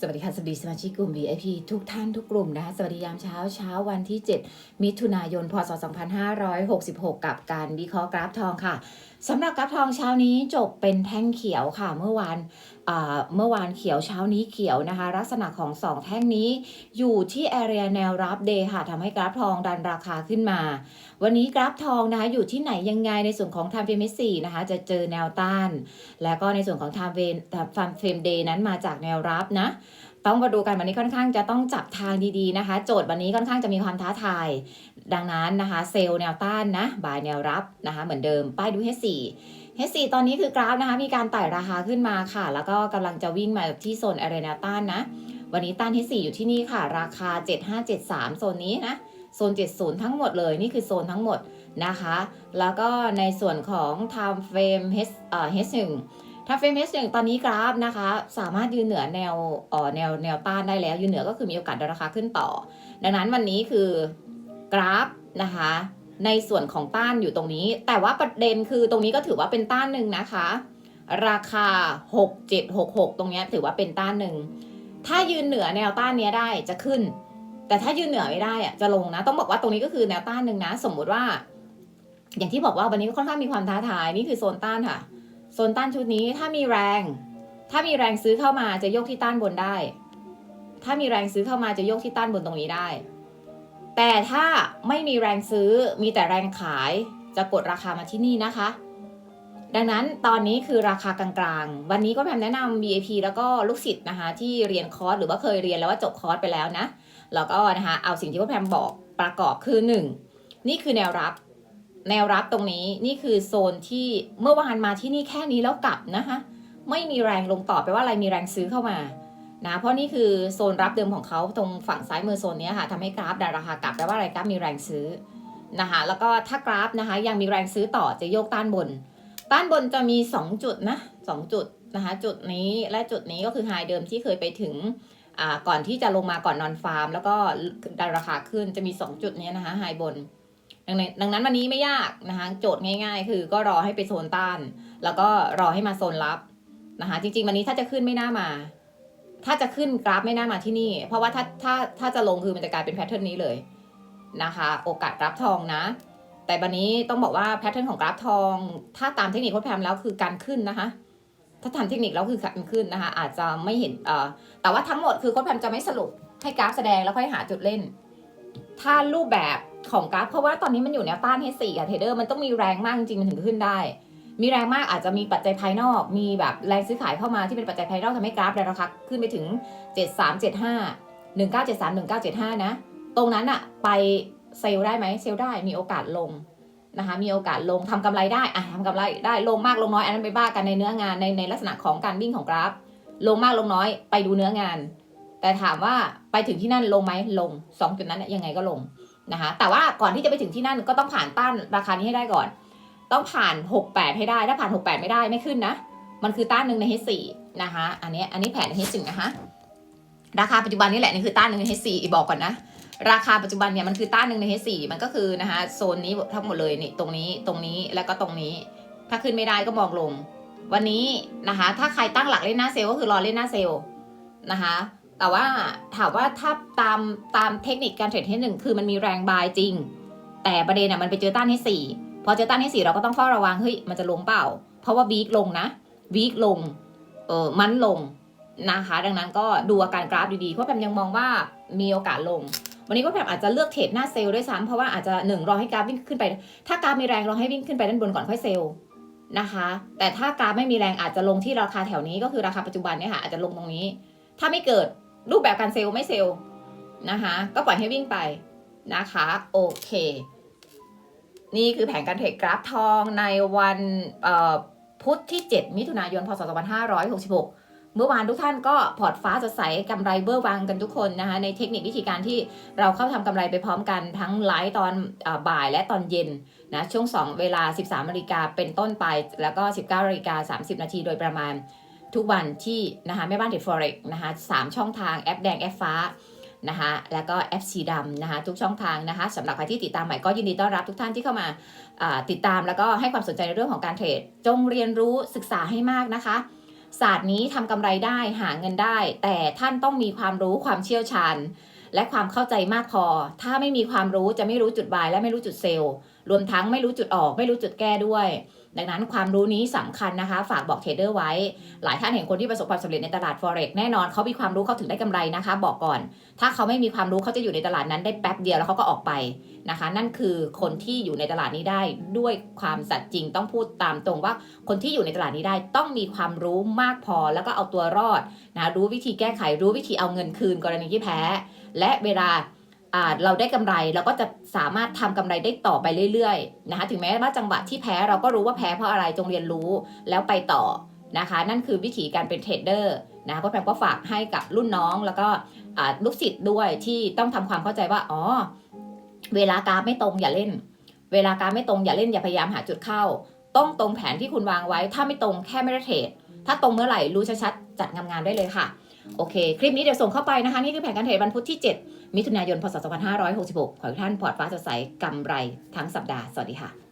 สวัสดีค่ะสวัสดีสมาชิกกลุ่ม VIP ทุกท่านทุกกลุ่มนะคะสวัสดียามเช้าเช้าวันที่ 7 มิถุนายน พศ 2566 กับการวิเคราะห์กราฟทองค่ะสำหรับกราฟทองเช้านี้จบเป็นแท่งเขียวค่ะ เมื่อวานเมื่อวานเขียวเช้านี้เขียวนะคะ ลักษณะของ 2 แท่งนี้อยู่ที่ area แนวรับเดย์ค่ะทำให้กราฟทองดันราคาขึ้นมา วันนี้กราฟทองนะคะอยู่ที่ไหนยังไงในส่วนของ time frame S4 นะคะจะเจอแนวต้าน แล้วก็ในส่วนของ time frame time frame day นั้นมาจากแนวรับนะต้องมาดูกันวันนี้ค่อนข้างจะต้องจับทางดีๆนะคะ โจทย์วันนี้ค่อนข้างจะมีความท้าทาย ดังนั้นนะคะ เซลล์แนวต้านนะบายแนวรับนะคะ เหมือนเดิมป้ายดู H4 H4 ตอนนี้คือกราฟนะคะมีการไต่ราคาขึ้นมาค่ะ แล้วก็กำลังจะวิ่งมาที่โซนอะไรแนวต้านนะ วันนี้ต้าน H4 อยู่ที่นี่ค่ะ ราคา 7573 โซนนี้นะ โซน 70 ทั้งหมดเลยนี่คือโซนทั้งหมดนะคะ แล้วก็ในส่วนของ time frame H เอ่อ H1 ถ้าเฟรม H1 ตอนนี้กราฟนะคะ สามารถยืนเหนือแนวเอ่อแนวแนวต้านได้แล้ว ยืนเหนือก็คือมีโอกาสดราคาขึ้นต่อ ดังนั้นวันนี้คือกราฟนะคะในส่วนของต้านอยู่ตรงนี้ แต่ว่าประเด็นคือตรงนี้ก็ถือว่าเป็นต้านหนึ่งนะคะ ราคา 6766 ตรงนี้ถือว่าเป็นต้านหนึ่ง ถ้ายืนเหนือแนวต้านนี้ได้จะขึ้น แต่ถ้ายืนเหนือไม่ได้อะจะลงนะ ต้องบอกว่าตรงนี้ก็คือแนวต้านหนึ่งนะ สมมุติว่า อย่างที่บอกว่าวันนี้ค่อนข้างมีความท้าทายนี่คือโซนต้านค่ะ โซนต้านชุดนี้ถ้ามีแรง ถ้ามีแรงซื้อเข้ามาจะยกที่ต้านบนได้ ถ้ามีแรงซื้อเข้ามาจะยกที่ต้านบนตรงนี้ได้ แต่ถ้าไม่มีแรงซื้อมีแต่แรงขายจะกดราคามาที่นี่นะคะ ดังนั้นตอนนี้คือราคากลางๆ วันนี้ก็แพมแนะนำ VIP แล้วก็ลูกศิษย์นะคะ ที่เรียนคอร์สหรือว่าเคยเรียนแล้วว่าจบคอร์สไปแล้วนะ แล้วก็นะคะเอาสิ่งที่พ่อแพมบอกประกอบคือหนึ่งนี่คือแนวรับ แนวรับตรงนี้นี่คือโซนที่เมื่อวานมาที่นี่แค่นี้แล้วกลับนะคะไม่มีแรงลงต่อไปลว่าอะไรมีแรงซื้อเข้ามานะเพราะนี่คือโซนรับเดิมของเขาตรงฝั่งซ้ายมือโซนนี้ค่ะทำให้กราฟดันราคากลับแปลว่าอะไรกราฟมีแรงซื้อนะคะแล้วก็ถ้ากราฟนะคะยังมีแรงซื้อต่อจะโยกต้านบน ต้านบนจะมี 2 จุดนะ2จุดนะคะจุดนี้และจุดนี้ก็คือไฮเดิมที่เคยไปถึง ก่อนที่จะลงมาก่อนนอนฟาร์ม แล้วก็ดันราคาขึ้นจะมี 2 จุดนี้นะคะไฮบนดังนั้นดังนั้นวันนี้ไม่ยากนะคะโจทย์ง่าย ๆ คือก็รอให้ไปโซนต้าน แล้วก็รอให้มาโซนรับนะคะจริงๆวันนี้ถ้าจะขึ้นไม่น่ามา ถ้าจะขึ้นกราฟไม่น่ามาที่นี่ เพราะว่าถ้าถ้าถ้าจะลงคือมันจะกลายเป็นแพทเทิร์นนี้เลยนะคะ โอกาสกราฟทองนะ แต่วันนี้ต้องบอกว่าแพทเทิร์นของกราฟทอง ถ้าตามเทคนิคโค้ชแพมแล้วคือการขึ้นนะคะ ถ้าทำเทคนิคแล้วคือการขึ้นนะคะ อาจจะไม่เห็นเอ่อแต่ว่าทั้งหมดคือโค้ชแพมจะไม่สรุปให้กราฟแสดงแล้วค่อยหาจุดเล่น ถ้ารูปแบบของกราฟ เพราะว่าตอนนี้มันอยู่แนวต้านให้สี่อะเทเดอร์มันต้องมีแรงมากจริงมันถึงขึ้นได้ มีแรงมากอาจจะมีปัจจัยภายนอก มีแบบแรงซื้อขายเข้ามาที่เป็นปัจจัยภายนอกทำให้กราฟแรงราคาขึ้นไปถึง 7 3 7 5 1 9 7 3 1 9 7 5 นะ ตรงนั้นอะไปเซลได้ไหมเซลได้มีโอกาสลง นะคะมีโอกาสลงทำกำไรได้อะทำกำไรได้ลงมากลงน้อยอันนั้นไปบ้ากันในเนื้องานในในลักษณะของการวิ่งของกราฟ ลงมากลงน้อยไปดูเนื้องาน แต่ถามว่าไปถึงที่นั่นลงไหมลงสองจุดนั้นยังไงก็ลงนะคะแต่ว่าก่อนที่จะไปถึงที่นั่นก็ต้องผ่านต้านราคานี้ให้ได้ก่อน ต้องผ่าน 68 ให้ได้ถ้าผ่าน 68 ไม่ได้ไม่ขึ้นนะ มันคือต้านหนึ่งใน H4 นะคะอันนี้อันนี้แผน H4 นะคะราคาปัจจุบันนี่แหละนี่คือต้านหนึ่งใน H4 บอกก่อนนะ ราคาปัจจุบันเนี่ยมันคือต้านหนึ่งใน H4 มันก็คือนะคะโซนนี้ทั้งหมดเลยนี่ตรงนี้ตรงนี้แล้วก็ตรงนี้ ถ้าขึ้นไม่ได้ก็มองลง วันนี้นะคะ ถ้าใครตั้งหลักเล่นหน้าเซลล์ก็คือรอเล่นหน้าเซลล์นะคะแต่ว่าถามว่าถ้าตามตามเทคนิคการเทรดเทหนึ่งคือมันมีแรงบายจริง แต่ประเด็นอะมันไปเจอต้านให้สี่พอเจอต้านให้สี่เราก็ต้องเฝ้าระวังเฮ้ยมันจะลงเปล่า เพราะว่าวีคลงนะวีคลงเออมันลงนะคะ ดังนั้นก็ดูอาการกราฟดีๆเพราะแพมยังมองว่ามีโอกาสลง วันนี้ก็แพมอาจจะเลือกเทรดหน้าเซลล์ด้วยซ้ำเพราะว่าอาจจะหนึ่งรอให้กราฟวิ่งขึ้นไป ถ้ากราฟมีแรงรอให้วิ่งขึ้นไปด้านบนก่อนค่อยเซลล์นะคะ แต่ถ้ากราฟไม่มีแรงอาจจะลงที่ราคาแถวนี้ก็คือราคาปัจจุบันเนี่ยค่ะอาจจะลงตรงนี้ ถ้าไม่เกิดรูปแบบการเซลล์ไม่เซลล์นะคะก็ปล่อยให้วิ่งไปนะคะโอเค นี่คือแผนการเทรดกราฟทองในวันพุธที่ 7 มิถุนายน พศ 2566 เมื่อวานทุกท่านก็พอร์ตฟ้าสดใสกำไรเบอร์วังกันทุกคนนะคะในเทคนิควิธีการที่เราเข้าทำกำไรไปพร้อมกันทั้งไลฟ์ตอนอบ่ายและตอนเย็นนะช่วง 2 เวลา 13นาฬิกาเป็นต้นไป แล้วก็ 19นาฬิกา30 นาทีโดยประมาณทุกวันที่นะคะแม่บ้านเทรดฟอเร็กนะคะสามช่องทางแอปแดงแอปฟ้านะคะแล้วก็แอปสีดำนะคะทุกช่องทางนะคะสำหรับใครที่ติดตามใหม่ก็ยินดีต้อนรับทุกท่านที่เข้ามาาติดตามแล้วก็ให้ความสนใจในเรื่องของการเทรดจงเรียนรู้ศึกษาให้มากนะคะ ศาสตร์นี้ทำกำไรได้หาเงินได้ แต่ท่านต้องมีความรู้ความเชี่ยวชาญ และความเข้าใจมากพอ ถ้าไม่มีความรู้จะไม่รู้จุดบายและไม่รู้จุดเซลล์ รวมทั้งไม่รู้จุดออก ไม่รู้จุดแก้ด้วย ดังนั้นความรู้นี้สำคัญนะคะ ฝากบอกเทรดเดอร์ไว้ หลายท่านเห็นคนที่ประสบความสำเร็จในตลาด forex แน่นอนเขามีความรู้เขาถึงได้กำไรนะคะ บอกก่อน ถ้าเขาไม่มีความรู้เขาจะอยู่ในตลาดนั้นได้แป๊บเดียวแล้วเขาก็ออกไปนะคะ นั่นคือคนที่อยู่ในตลาดนี้ได้ด้วยความสัตย์จริงต้องพูดตามตรงว่า คนที่อยู่ในตลาดนี้ได้ต้องมีความรู้มากพอแล้วก็เอาตัวรอดนะรู้วิธีแก้ไขรู้วิธีเอาเงินคืนกรณีที่แพ้ และเวลา เราได้กำไรเราก็จะสามารถทำกำไรได้ต่อไปเรื่อยๆนะคะถึงแม้ว่าจังหวะที่แพ้เราก็รู้ว่าแพ้เพราะอะไรจงเรียนรู้แล้วไปต่อนะคะ นั่นคือวิธีการเป็นเทรดเดอร์นะคะก็แปลก็ฝากให้กับรุ่นน้องแล้วก็ลูกศิษย์ด้วยที่ต้องทำความเข้าใจว่าอ๋อเวลากราฟไม่ตรงอย่าเล่น เวลากราฟไม่ตรงอย่าเล่นอย่าพยายามหาจุดเข้า ต้องตรงแผนที่คุณวางไว้ ถ้าไม่ตรงแค่ไม่ได้เทรดถ้าตรงเมื่อไหร่รู้ชัดๆจัดงามๆได้เลยค่ะโอเค คลิปนี้เดี๋ยวส่งเข้าไปนะคะ นี่คือแผนการเทรดวันพุธที่ 7 มิถุนายน พศ 2566 ขอให้ทุกท่านพอร์ตฟ้าสดใสกำไรทั้งสัปดาห์ สวัสดีค่ะ